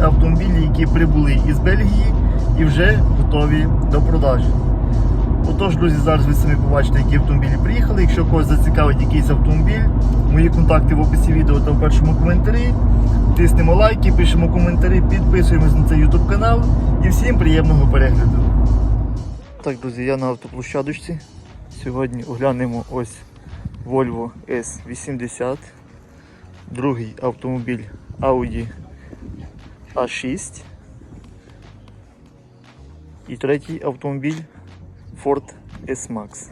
автомобілі, які прибули із Бельгії і вже готові до продажі. Отож, друзі, зараз ви самі побачите, які автомобілі приїхали. Якщо когось зацікавить якийсь автомобіль, мої контакти в описі відео та в першому коментарі. Тиснемо лайки, пишемо коментарі, підписуємось на цей YouTube канал і всім приємного перегляду. Так, друзі, я на автоплощадочці. Сьогодні оглянемо ось Volvo S80, другий автомобіль Audi A6 і третій автомобіль Ford S-Max.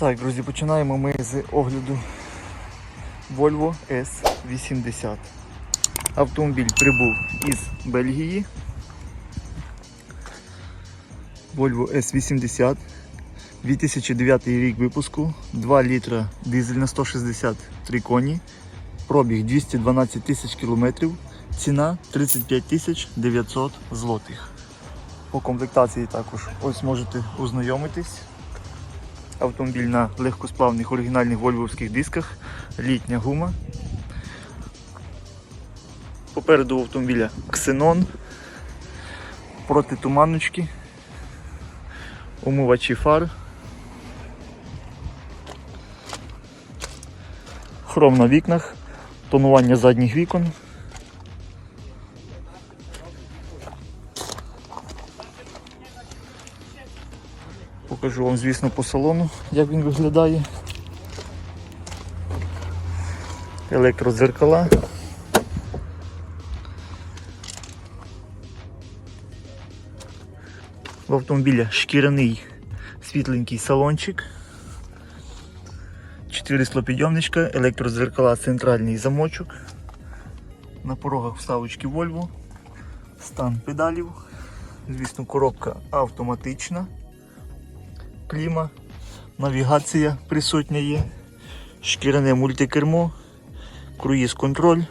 Так, друзі, починаємо ми з огляду Volvo S80. Автомобіль прибув із Бельгії. Volvo S80. 2009 рік випуску, 2 літра дизель на 163 коні, пробіг 212 тисяч кілометрів, ціна 35 тисяч 900 злотих. По комплектації також ось можете ознайомитись. Автомобіль на легкосплавних оригінальних вольвовських дисках, літня гума. Попереду автомобіля ксенон, протитуманочки, умивачі фар, хром на вікнах, тонування задніх вікон. Покажу вам, звісно, по салону, як він виглядає. Електродзеркала. В автомобіля шкіряний світленький салончик. Чотири склопідйомничка, електродзеркала, центральний замочок. На порогах вставочки Volvo. Стан педалів. Звісно, коробка автоматична кліма, навігація присутня є, шкіряне мультикермо, круїз контроль,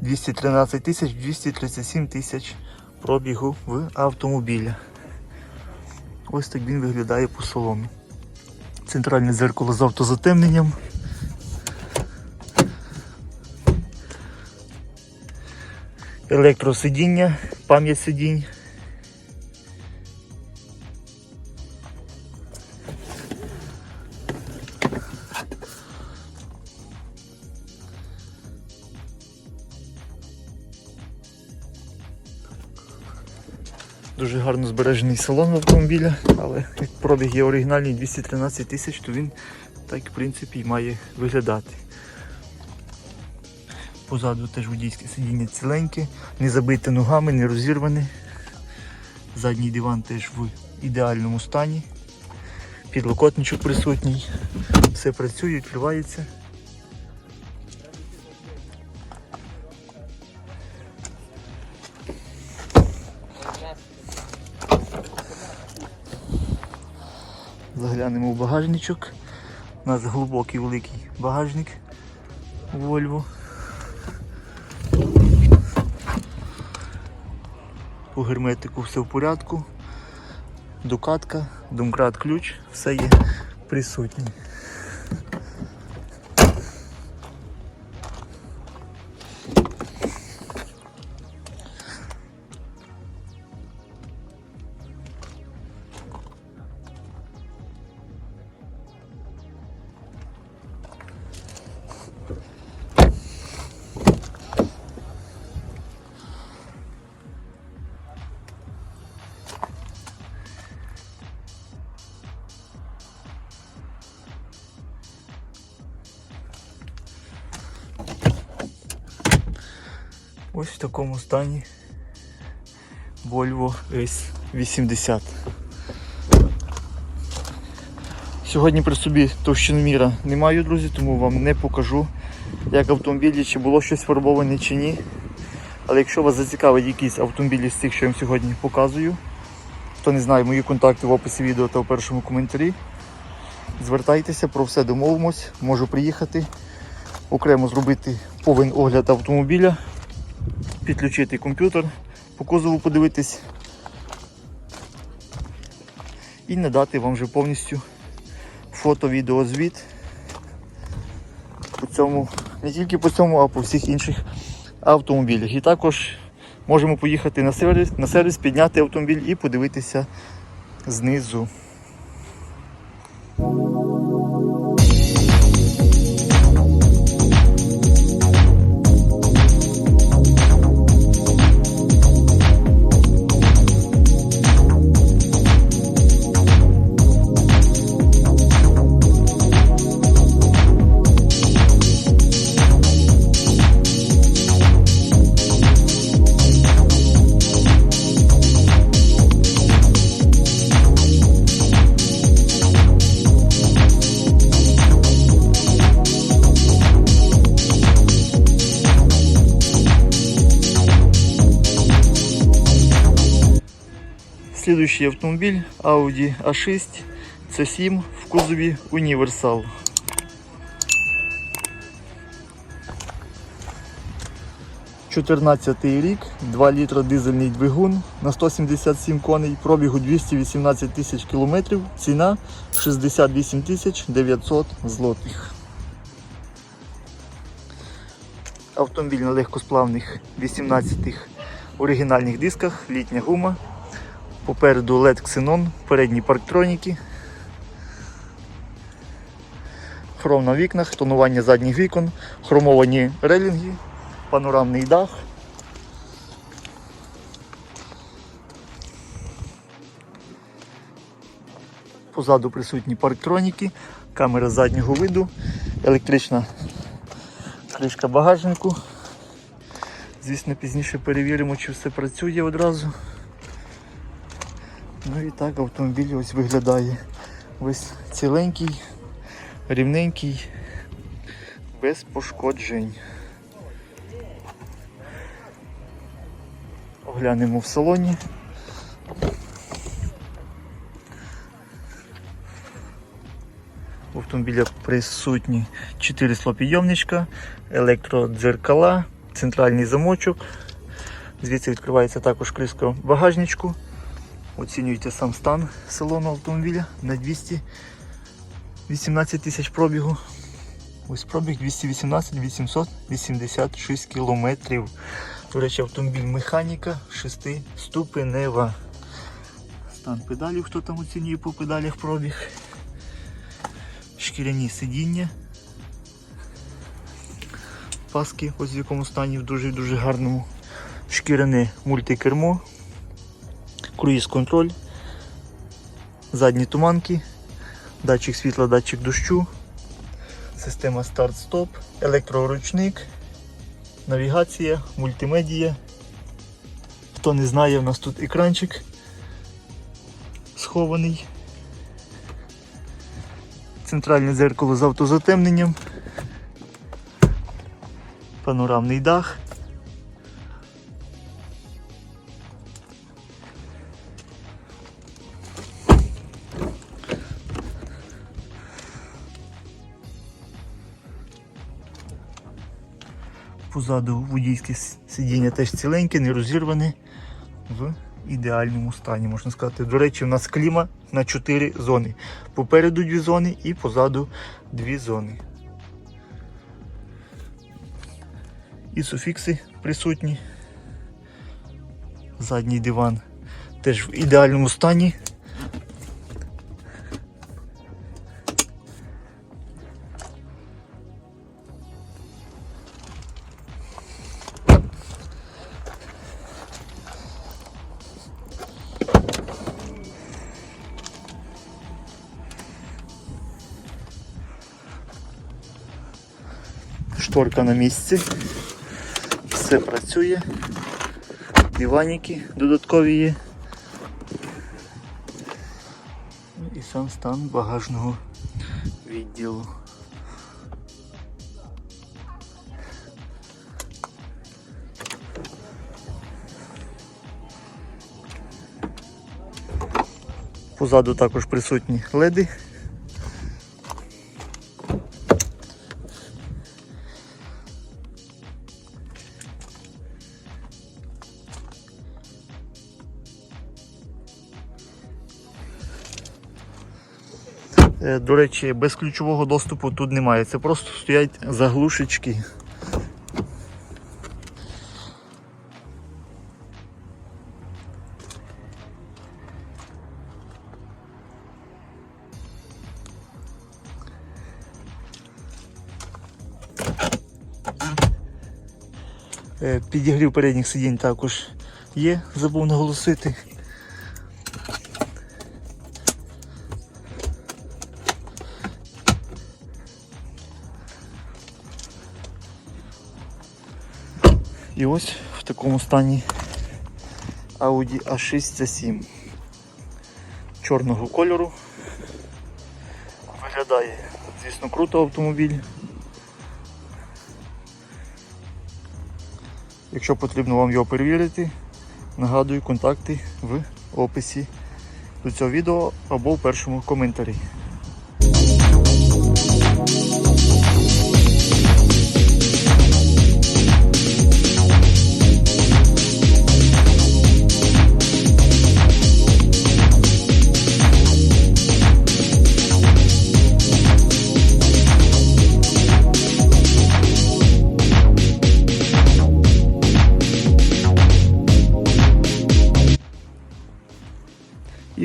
213 тисяч 237 тисяч пробігу в автомобіля. Ось так він виглядає по салону. Центральне зеркало з автозатемненням. Електросидіння, пам'ять сидінь. Дуже гарно збережений салон автомобіля, але як пробіг є оригінальний 213 тисяч, то він так в принципі і має виглядати. Позаду теж водійське сидіння ціленьке, не забите ногами, не розірване. Задній диван теж в ідеальному стані. Підлокотничок присутній. Все працює, відкривається. Заглянемо в багажничок. У нас глибокий великий багажник Volvo. По герметику все в порядку. Дукатка, домкрат ключ, все є присутнє. Такому стані Volvo S80. Сьогодні при собі товщиноміра не маю, друзі, тому вам не покажу, як автомобілі, чи було щось фарбоване чи ні. Але якщо вас зацікавить якийсь автомобіль з цих, що я вам сьогодні показую, хто не знає, мої контакти в описі відео та в першому коментарі. Звертайтеся, про все домовимось, можу приїхати, окремо зробити повен огляд автомобіля, підключити комп'ютер, по кузову подивитись і надати вам вже повністю фото, відео, звіт по цьому, не тільки по цьому, а по всіх інших автомобілях. І також можемо поїхати на сервіс, на сервіс підняти автомобіль і подивитися знизу. Слідуючий автомобіль Audi A6 C7 в кузові Універсал. Чотирнадцятий рік, 2 літра дизельний двигун на 177 коней, пробігу 218 тисяч кілометрів, ціна 68 тисяч 900 злотих. Автомобіль на легкосплавних 18 оригінальних дисках, літня гума. Попереду LED Xenon, передні парктроніки. Хром на вікнах, тонування задніх вікон, хромовані релінги, панорамний дах. Позаду присутні парктроніки, камера заднього виду, електрична кришка багажнику. Звісно, пізніше перевіримо, чи все працює одразу. Ну і так автомобіль ось виглядає. Ось ціленький, рівненький, без пошкоджень. Оглянемо в салоні. У автомобіля присутні 4 склопідйомничка, електродзеркала, центральний замочок. Звідси відкривається також кришка багажничку. Оцінюйте сам стан салону автомобіля на 218 тисяч пробігу. Ось пробіг 218 886 кілометрів. До речі, автомобіль механіка 6 ступенева. Стан педалів, хто там оцінює по педалях пробіг. Шкіряні сидіння. Паски, ось в якому стані в дуже-дуже гарному. Шкіряне мультикермо круїз контроль, задні туманки, датчик світла, датчик дощу, система старт-стоп, електроручник, навігація, мультимедія. Хто не знає, у нас тут екранчик схований, центральне дзеркало з автозатемненням, панорамний дах. Позаду водійське сидіння теж ціленьке, не розірване в ідеальному стані, можна сказати. До речі, у нас кліма на 4 зони. Попереду дві зони і позаду дві зони. І суфікси присутні. Задній диван теж в ідеальному стані. шторка на місці. Все працює. Диваніки додаткові є. Ну і сам стан багажного відділу. Позаду також присутні леди. До речі, без ключового доступу тут немає. Це просто стоять заглушечки. Е, Підігрів передніх сидінь також є, забув наголосити. І ось в такому стані Audi A6 C7 чорного кольору. Виглядає, звісно, круто автомобіль. Якщо потрібно вам його перевірити, нагадую контакти в описі до цього відео або в першому коментарі.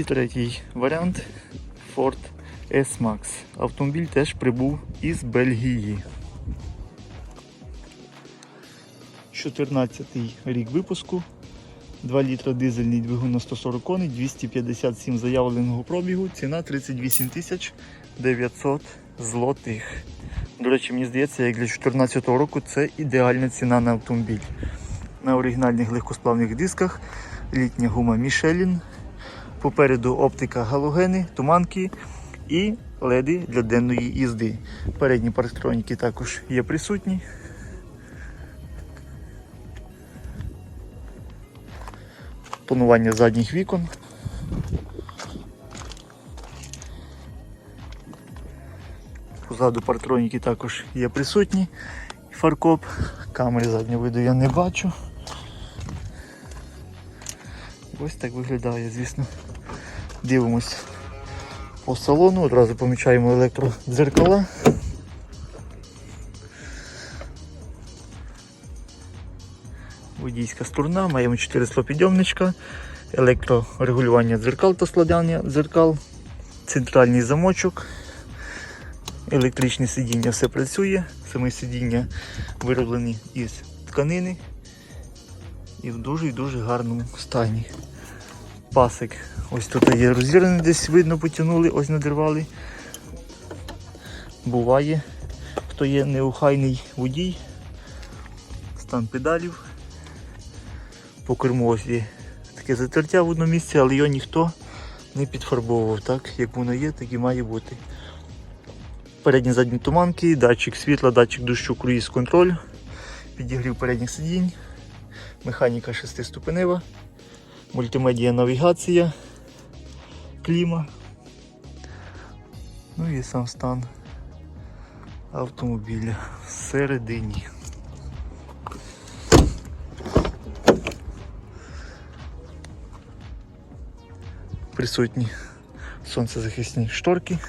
Третій варіант Ford S-Max. Автомобіль теж прибув із Бельгії. 14 рік випуску. 2 літра дизельний двигун на 140 коней, 257 заявленого пробігу, ціна 38 тисяч 900 злотих. До речі, мені здається, як для 2014 року це ідеальна ціна на автомобіль. На оригінальних легкосплавних дисках літня гума Michelin, Попереду оптика галогени, туманки і леди для денної їзди. Передні парктроніки також є присутні. Тонування задніх вікон. Позаду парктроніки також є присутні. Фаркоп. Камери заднього виду я не бачу. Ось так виглядає, звісно. Дивимось по салону, одразу помічаємо електродзеркала. Водійська сторона, маємо 4 склопідйомничка, електрорегулювання дзеркал та складання дзеркал, центральний замочок, електричне сидіння все працює, саме сидіння вироблені із тканини і в дуже і дуже гарному стані. Пасик. Ось тут є розірваний, десь видно, потягнули, ось надривали. Буває, хто є неухайний водій, стан педалів. По керму ось є таке затертя в одному місці, але його ніхто не підфарбовував. Так, як воно є, так і має бути. Передні задні туманки, датчик світла, датчик дощу, круїз контроль, підігрів передніх сидінь механіка шестиступенева, мультимедія навігація, кліма. Ну і сам стан автомобіля всередині. Присутні сонцезахисні шторки.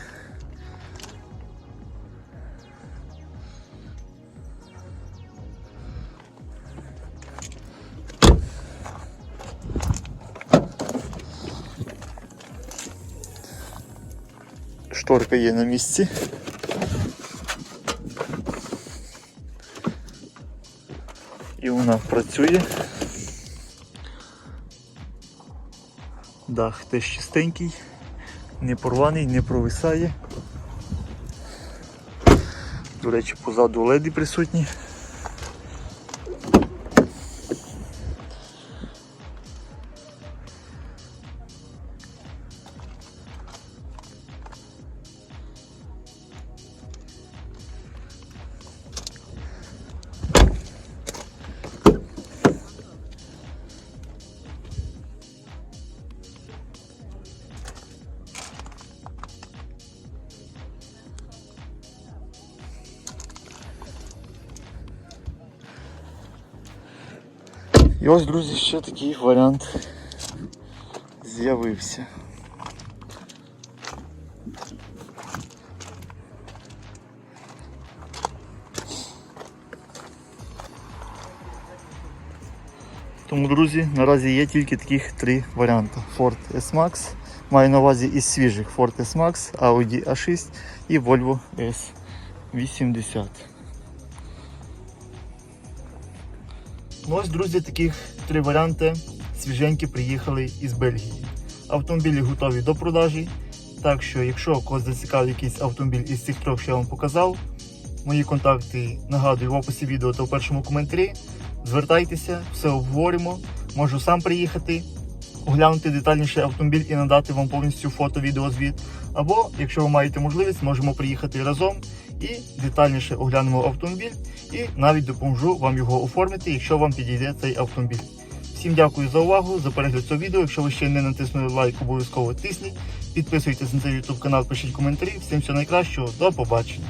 Шторка є на місці. І вона працює. Дах теж чистенький, не порваний, не провисає. До речі, позаду леди присутні. Ось, друзі, ще такий варіант з'явився. Тому, друзі, наразі є тільки таких три варіанти. Ford S-Max, маю на увазі із свіжих Ford S-Max, Audi A6 і Volvo S80. Ну ось, друзі, таких три варіанти свіженькі приїхали із Бельгії. Автомобілі готові до продажі. Так що, якщо когось зацікавив якийсь автомобіль із цих трьох, що я вам показав, мої контакти нагадую в описі відео та в першому коментарі. Звертайтеся, все обговоримо. Можу сам приїхати, оглянути детальніше автомобіль і надати вам повністю фото, відео, звіт. Або, якщо ви маєте можливість, можемо приїхати разом і детальніше оглянемо автомобіль і навіть допоможу вам його оформити, якщо вам підійде цей автомобіль. Всім дякую за увагу, за перегляд цього відео. Якщо ви ще не натиснули лайк, обов'язково тисніть. Підписуйтесь на цей YouTube канал, пишіть коментарі. Всім всього найкращого, до побачення.